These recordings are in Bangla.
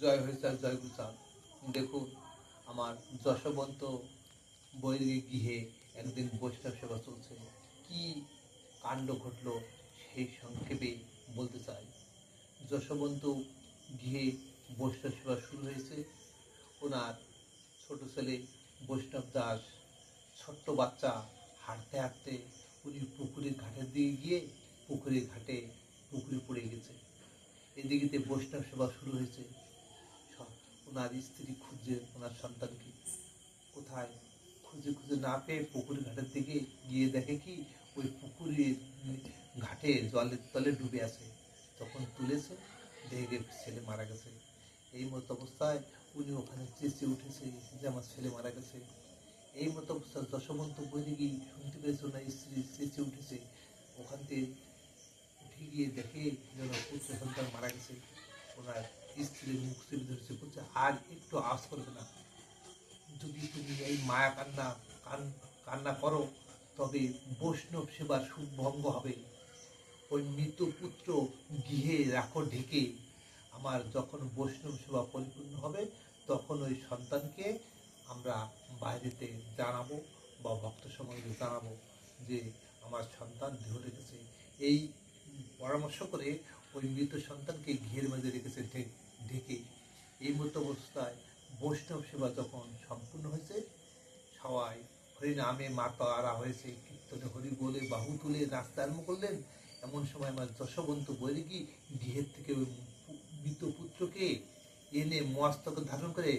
জয় হরিচাঁদ জয় গুচাঁদ দেখুন, আমার যশবন্ত বৈদিক গৃহে একদিন বৈষ্ণব সেবা চলছে। কি কাণ্ড ঘটলো সেই সংক্ষেপে বলতে চাই। যশবন্ত গৃহে বৈষ্ণব সেবা শুরু হয়েছে। ওনার ছোট ছেলে বৈষ্ণব দাস, ছোট্ট বাচ্চা হাঁটতে হাঁটতে উনি পুকুরের ঘাটের দিকে গিয়ে পুকুরের ঘাটে পুকুরে পড়ে গেছে। এদিকে বৈষ্ণব সেবা শুরু হয়েছে। ওনার স্ত্রী খুঁজছে ওনার সন্তানকে কোথায় খুঁজে খুঁজে না পেয়ে পুকুর ঘাটের দিকে গিয়ে দেখে কি ওই পুকুরের ঘাটে জলের তলে ডুবে আছে। তখন তুলেছে, দেখে ছেলে মারা গেছে। এই মতো অবস্থায় উনি ওখানে চেঁচে উঠেছে যে আমার ছেলে মারা গেছে। এই মতো অবস্থায় দশমন্ত গিয়ে শুনতে পেয়েছে ওনার স্ত্রী চেঁচে উঠেছে। ওখান থেকে উঠে গিয়ে দেখে যেন পুত্র সন্তান মারা গেছে। ওনার স্ত্রীর মুখ চেপে ধরেছে বলছে আর একটু আওয়াজ করবে না যদি তুমি এই মায়া কান্না কান কান্না করো তবে বৈষ্ণব সেবার সুখ ভঙ্গ হবে ওই মৃত পুত্র গৃহে রাখো ঢেকে আমার যখন বৈষ্ণব সেবা পরিপূর্ণ হবে তখন ওই সন্তানকে আমরা বাইরেতে জানাব বা ভক্ত সমাজে জানাব যে আমার সন্তান দেহ রেখেছে এই পরামর্শ করে ওই মৃত সন্তানকে ঘিয়ের মাঝে রেখেছে ঢে- ঢেকে এই মতো অবস্থায় বৈষ্ণব সেবা যখন সম্পূর্ণ হয়েছে, সবাই হরিনামে মাতা আরা হয়েছে, কীর্তনে হরি বলে বাহু তুলে নাচতে আরম্ভ করলেন। এমন সময় আমার যশবন্ত বৈরিকী গৃহের থেকে ওই মৃত পুত্রকে এনে মস্তক ধারণ করে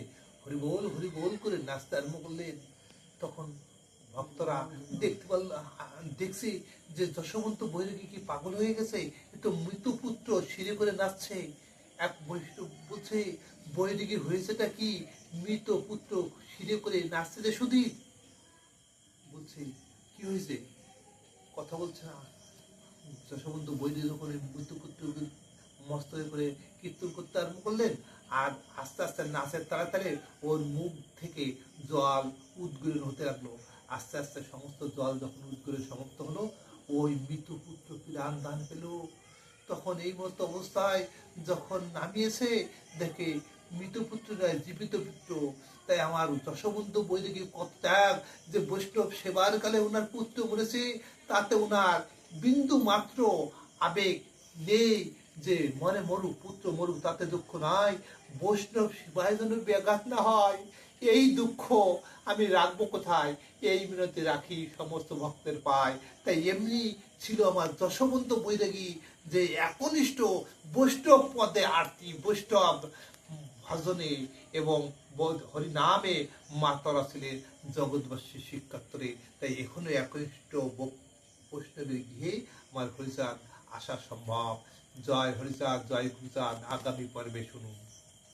হরিবোল হরিবোল করে নাচতে আরম্ভ করলেন। তখন ভক্তরা দেখতে পারল দেখছি যে যশবন্ত বৈরাগী কি পাগল হয়ে গেছে তো মৃত পুত্র সিঁড়ে করে নাচছে। এক বৈষ্ণব বলছে বৈরাগীর হয়েছেটা কি? মৃত পুত্র সিঁড়ে করে নাচছে যে সুধীর বলছে কি হয়েছে? কথা বলছে না। যশবন্ত বৈরাগী যখন এই মৃত পুত্রকে মস্তকে করে কীর্তন করতে আরম্ভ করলেন, আর আস্তে আস্তে নাচের তাড়াতাড়ি ওর মুখ থেকে জল উদ্গীরণ হতে লাগল। আস্তে আস্তে সমস্ত জল যখন উদ্গীরণ সমাপ্ত হলো, ওই মৃত পুত্র প্রাণ দান পেল। তখন এই মতো অবস্থায় যখন নামিয়েছে, দেখে মৃত পুত্রায় জীবিত পুত্র। তাই আমার যশবন্ত বৈদিকে কত ত্যাগ, যে বৈষ্ণব সেবার কালে ওনার পুত্র বলেছে তাতে ওনার বিন্দু মাত্র আবেগ নেই। যে মনে মরুক, পুত্র মরুক, তাতে দুঃখ নাই। বৈষ্ণব সেবায় ব্যাঘাত না হয়। এই দুঃখ আমি রাখব কোথায়? এই মিনতি রাখি সমস্ত ভক্তের পায়। তাই এমনি ছিল আমার যশবন্ত বৈরাগী যে একনিষ্ঠ বৈষ্ণব পদে আরতি, বৈষ্ণব ভজনে এবং হরিনামে মাতরা ছিলেন জগৎবাসী শিক্ষাত্তরে। তাই এখনও একনিষ্ঠ বৈষ্ণবের গৃহে আমার হরিচাঁদ আসা সম্ভব। জয় হরিচাঁদ জয় গুরুচাঁদ আগামী পর্বে শুনুন।